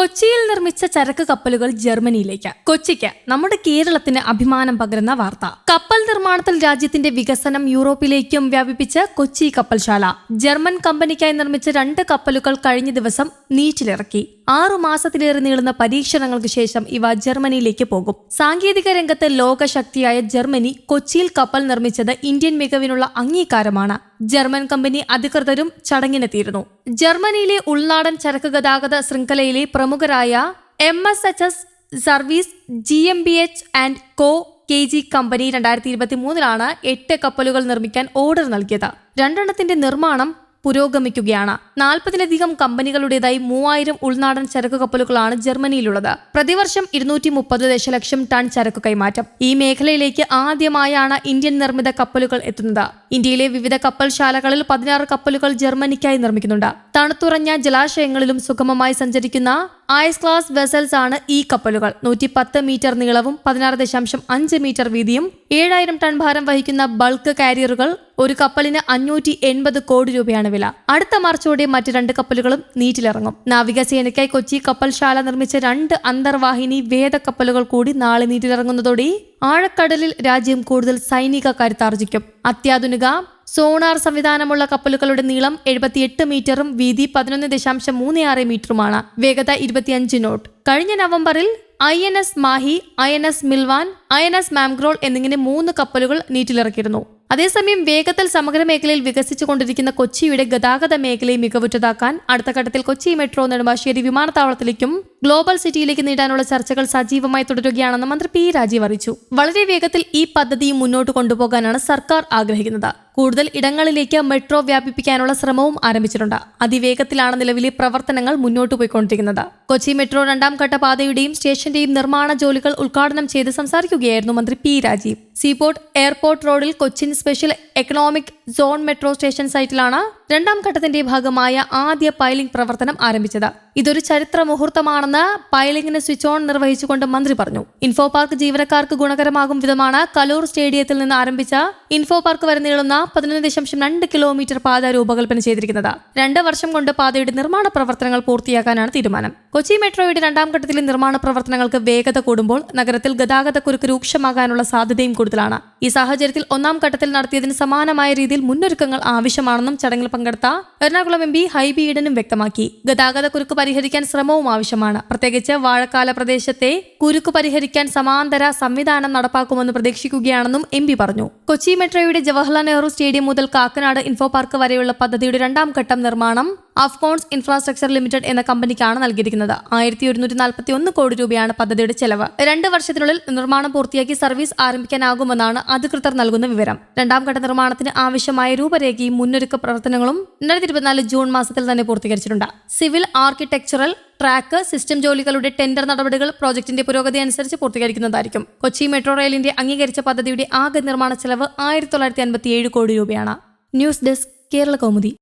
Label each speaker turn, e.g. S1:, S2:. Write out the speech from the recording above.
S1: കൊച്ചിയിൽ നിർമ്മിച്ച ചരക്ക് കപ്പലുകൾ ജർമ്മനിയിലേക്ക്. കൊച്ചിക്ക് നമ്മുടെ കേരളത്തിന് അഭിമാനം പകരുന്ന വാർത്ത. കപ്പൽ നിർമ്മാണത്തിൽ രാജ്യത്തിന്റെ വികസനം യൂറോപ്പിലേക്കും വ്യാപിപ്പിച്ച് കൊച്ചി കപ്പൽശാല. ജർമ്മൻ കമ്പനിക്കായി നിർമ്മിച്ച രണ്ട് കപ്പലുകൾ കഴിഞ്ഞ ദിവസം നീറ്റിലിറക്കി. ആറു മാസത്തിലേറെ നീളുന്ന പരീക്ഷണങ്ങൾക്ക് ശേഷം ഇവ ജർമ്മനിയിലേക്ക് പോകും. സാങ്കേതിക രംഗത്ത് ലോകശക്തിയായ ജർമ്മനി കൊച്ചിയിൽ കപ്പൽ നിർമ്മിച്ചത് ഇന്ത്യൻ മികവിനുള്ള അംഗീകാരമാണ്. ജർമ്മൻ കമ്പനി അധികൃതരും ചടങ്ങിനെത്തിയിരുന്നു ജർമ്മനിയിലെ ഉൾനാടൻ ചരക്ക് ഗതാഗത ശൃംഖലയിലെ പ്രമുഖരായ M S H S service G M B H and co K G company രണ്ടായിരത്തി ഇരുപത്തി മൂന്നിലാണ് എട്ട് കപ്പലുകൾ നിർമ്മിക്കാൻ ഓർഡർ നൽകിയത്. രണ്ടെണ്ണത്തിന്റെ നിർമ്മാണം പുരോഗമിക്കുകയാണ്. നാൽപ്പതിലധികം കമ്പനികളുടേതായി മൂവായിരം ഉൾനാടൻ ചരക്ക് കപ്പലുകളാണ് ജർമ്മനിയിലുള്ളത്. പ്രതിവർഷം ഇരുന്നൂറ്റി മുപ്പത് ദശലക്ഷം ടൺ ചരക്ക് കൈമാറ്റം. ഈ മേഖലയിലേക്ക് ആദ്യമായാണ് ഇന്ത്യൻ നിർമ്മിത കപ്പലുകൾ എത്തുന്നത്. ഇന്ത്യയിലെ വിവിധ കപ്പൽശാലകളിൽ പതിനാറ് കപ്പലുകൾ ജർമ്മനിക്കായി നിർമ്മിക്കുന്നുണ്ട്. തണുത്തുറഞ്ഞ ജലാശയങ്ങളിലും സുഗമമായി സഞ്ചരിക്കുന്ന ഐസ് ക്ലാസ് വെസൽസ് ആണ് ഈ കപ്പലുകൾ. നൂറ്റി പത്ത് മീറ്റർ നീളവും പതിനാറ് ദശാംശം അഞ്ച് മീറ്റർ വീതിയും ഏഴായിരം ടൺ ഭാരം വഹിക്കുന്ന ബൾക്ക് കാരിയറുകൾ ഒരു കപ്പലിന് അഞ്ഞൂറ്റി എൺപത് കോടി രൂപയാണ് വില. അടുത്ത മാർച്ചോടെ മറ്റ് രണ്ട് കപ്പലുകളും നീറ്റിലിറങ്ങും. നാവികസേനയ്ക്കായി കൊച്ചി കപ്പൽശാല നിർമ്മിച്ച രണ്ട് അന്തർവാഹിനി വേദ കപ്പലുകൾ കൂടി നാളെ നീറ്റിലിറങ്ങുന്നതോടെ ആഴക്കടലിൽ രാജ്യം കൂടുതൽ സൈനിക കരുത്താർജിക്കും അത്യാധുനിക സോണാർ സംവിധാനമുള്ള കപ്പലുകളുടെ നീളം എഴുപത്തിയെട്ട് മീറ്ററും വീതി പതിനൊന്ന് ദശാംശം മൂന്ന് ആറ് മീറ്ററുമാണ്. വേഗത ഇരുപത്തിയഞ്ച് നോട്ട്. കഴിഞ്ഞ നവംബറിൽ I N S Mahi I N S Malvan I N S Mangrol എന്നിങ്ങനെ മൂന്ന് കപ്പലുകൾ നീറ്റിലിറക്കിയിരുന്നു. അതേസമയം വേഗത്തിൽ സമഗ്ര മേഖലയിൽ വികസിച്ചുകൊണ്ടിരിക്കുന്ന കൊച്ചിയുടെ ഗതാഗത മേഖലയെ മികവുറ്റതാക്കാൻ അടുത്ത ഘട്ടത്തിൽ കൊച്ചി മെട്രോ നെടുമ്പാശ്ശേരി വിമാനത്താവളത്തിലേക്കും ഗ്ലോബൽ സിറ്റിയിലേക്ക് നീട്ടാനുള്ള ചർച്ചകൾ സജീവമായി തുടരുകയാണെന്ന് മന്ത്രി പി രാജീവ് അറിയിച്ചു. വളരെ വേഗത്തിൽ ഈ പദ്ധതി മുന്നോട്ട് കൊണ്ടുപോകാനാണ് സർക്കാർ ആഗ്രഹിക്കുന്നത്. കൂടുതൽ ഇടങ്ങളിലേക്ക് മെട്രോ വ്യാപിപ്പിക്കാനുള്ള ശ്രമവും ആരംഭിച്ചിട്ടുണ്ട്. അതിവേഗത്തിലാണ് നിലവിലെ പ്രവർത്തനങ്ങൾ മുന്നോട്ട് പോയിക്കൊണ്ടിരിക്കുന്നത്. കൊച്ചി മെട്രോ രണ്ടാം ഘട്ട പാതയുടെയും സ്റ്റേഷന്റെയും നിർമ്മാണ ജോലികൾ ഉദ്ഘാടനം ചെയ്ത് സംസാരിക്കുകയായിരുന്നു മന്ത്രി പി രാജീവ്. സീപോർട്ട് എയർപോർട്ട് റോഡിൽ Cochin special economic zone metro station സൈറ്റിലാണ് രണ്ടാം ഘട്ടത്തിന്റെ ഭാഗമായ ആദ്യ പൈലിംഗ് പ്രവർത്തനം ആരംഭിച്ചത്. ഇതൊരു ചരിത്ര മുഹൂർത്തമാണെന്ന് പൈലിംഗിന് സ്വിച്ച് ഓൺ നിർവഹിച്ചുകൊണ്ട് മന്ത്രി പറഞ്ഞു. ഇൻഫോ പാർക്ക് ജീവനക്കാർക്ക് ഗുണകരമാകും വിധമാണ് കലൂർ സ്റ്റേഡിയത്തിൽ നിന്ന് ആരംഭിച്ച ഇൻഫോ പാർക്ക് വരെ നീളുന്ന പതിനൊന്ന് ദശാംശം രണ്ട് കിലോമീറ്റർ പാത രൂപകൽപ്പന ചെയ്തിരിക്കുന്നത്. രണ്ട് വർഷം കൊണ്ട് പാതയുടെ നിർമ്മാണ പ്രവർത്തനങ്ങൾ പൂർത്തിയാക്കാനാണ് തീരുമാനം. കൊച്ചി മെട്രോയുടെ രണ്ടാം ഘട്ടത്തിലെ നിർമ്മാണ പ്രവർത്തനങ്ങൾക്ക് വേഗത കൂടുമ്പോൾ നഗരത്തിൽ ഗതാഗത കുരുക്ക് രൂക്ഷമാകാനുള്ള സാധ്യതയും കൂടുതലാണ്. ഈ സാഹചര്യത്തിൽ ഒന്നാം ഘട്ടത്തിൽ നടത്തിയതിന് സമാനമായ രീതിയിൽ മുന്നൊരുക്കങ്ങൾ ആവശ്യമാണെന്നും ചടങ്ങിൽ പങ്കെടുത്ത എറണാകുളം എം പി ഹൈബി ഈഡനും വ്യക്തമാക്കി. ഗതാഗത കുരുക്ക് പരിഹരിക്കാൻ ശ്രമവും ആവശ്യമാണ്. പ്രത്യേകിച്ച് വാഴക്കാല പ്രദേശത്തെ കുരുക്ക് പരിഹരിക്കാൻ സമാന്തര സംവിധാനം നടപ്പാക്കുമെന്ന് പ്രതീക്ഷിക്കുകയാണെന്നും എം പി പറഞ്ഞു. കൊച്ചി മെട്രോയുടെ ജവഹർലാൽ നെഹ്റു സ്റ്റേഡിയം മുതൽ കാക്കനാട് ഇൻഫോ പാർക്ക് വരെയുള്ള പദ്ധതിയുടെ രണ്ടാം ഘട്ടം നിർമ്മാണം അഫ്കോൺസ് ഇൻഫ്രാസ്ട്രക്ചർ ലിമിറ്റഡ് എന്ന കമ്പനിക്കാണ് നൽകിയിരിക്കുന്നത്. ആയിരത്തി ഒരുന്നൂറ്റി നാൽപ്പത്തി ഒന്ന് കോടി രൂപയാണ് പദ്ധതിയുടെ ചെലവ്. രണ്ട് വർഷത്തിനുള്ളിൽ നിർമ്മാണം പൂർത്തിയാക്കി സർവീസ് ആരംഭിക്കാനാകുമെന്നാണ് അധികൃതർ നൽകുന്ന വിവരം. രണ്ടാം ഘട്ട നിർമ്മാണത്തിന് ആവശ്യമായ രൂപരേഖയും മുന്നൊരുക്ക പ്രവർത്തനങ്ങളും രണ്ടായിരത്തി ഇരുപത്തിനാല് ജൂൺ മാസത്തിൽ തന്നെ പൂർത്തീകരിച്ചിട്ടുണ്ട്. സിവിൽ ആർക്കിടെക്ചറൽ ട്രാക്ക് സിസ്റ്റം ജോലികളുടെ ടെൻഡർ നടപടികൾ പ്രോജക്ടിന്റെ പുരോഗതി അനുസരിച്ച് പൂർത്തീകരിക്കുന്നതായിരിക്കും. കൊച്ചി മെട്രോ റെയിലിന്റെ അംഗീകരിച്ച പദ്ധതിയുടെ ആകെ നിർമ്മാണ ചെലവ് ആയിരത്തി തൊള്ളായിരത്തി അൻപത്തി ഏഴ് കോടി രൂപയാണ്. News desk Kerala Kaumudi